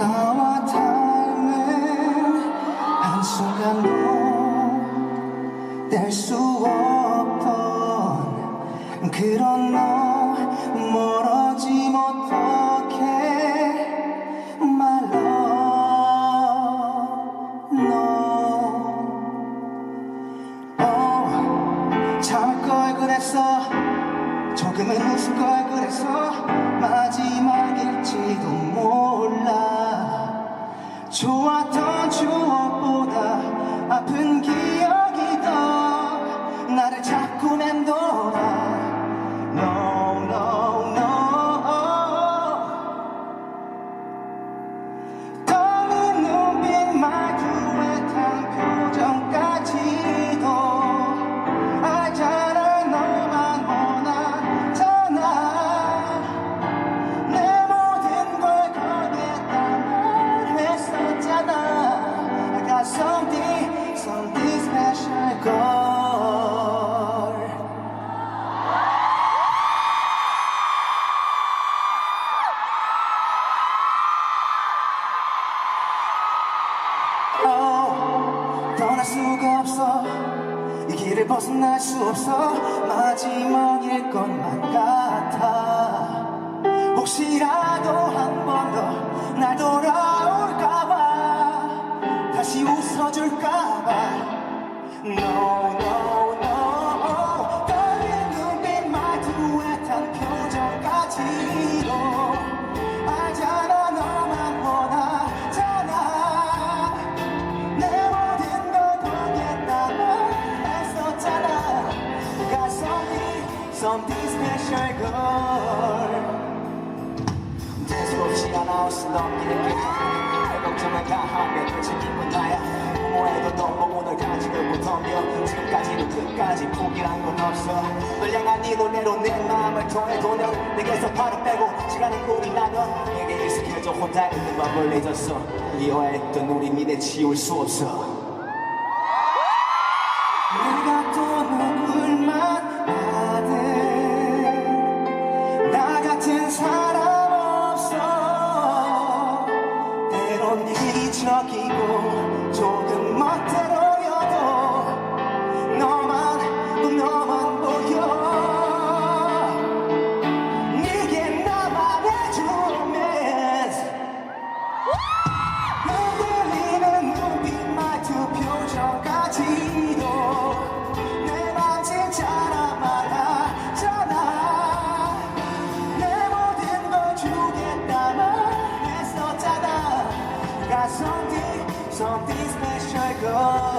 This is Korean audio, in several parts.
나와 닮은 한순간도 뗄 수 없던 그런 너 멀어지면 어떡해 My love no 어, 참을 걸 그랬어. 조금은 웃을 걸 그랬어. 마지막일지도 몰라 좋았던 추억보다 아픈 기 수가 없어. 이 길을 벗어날 수 없어. 마지막일 것만 같아. 혹시라도 한 번 더 날 돌아올까봐 다시 웃어줄까봐 something, special girl 대수롭지 않아 없어 넘기는 게 걱정을 다하며 끝이 기분 나야. 뭐해도 너무 오늘까지를 못 덤벼 지금까지도 끝까지 포기한 건 없어. 널 향한 이 노래로 내 마음을 통해도 넌 내게서 바로 빼고 시간은 우리 나눠 내게 익숙해져 혼자 있는 법을 잊었어. 미워했던 우리 미래 지울 수 없어 말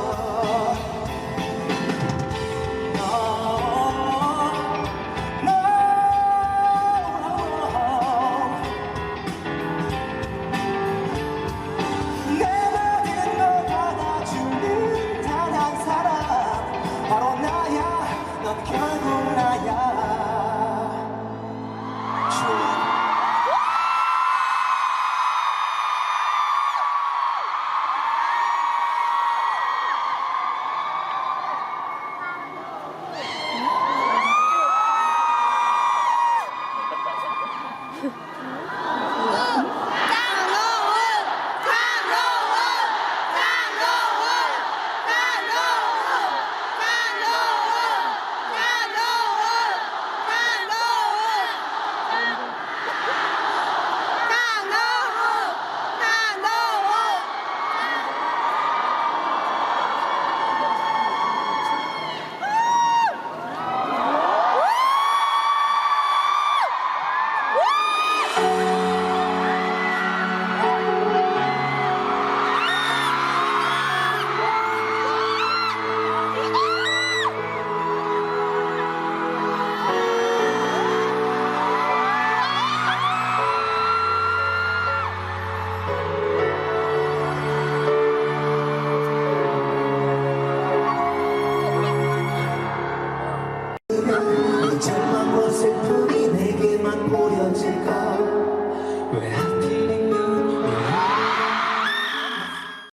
Yeah.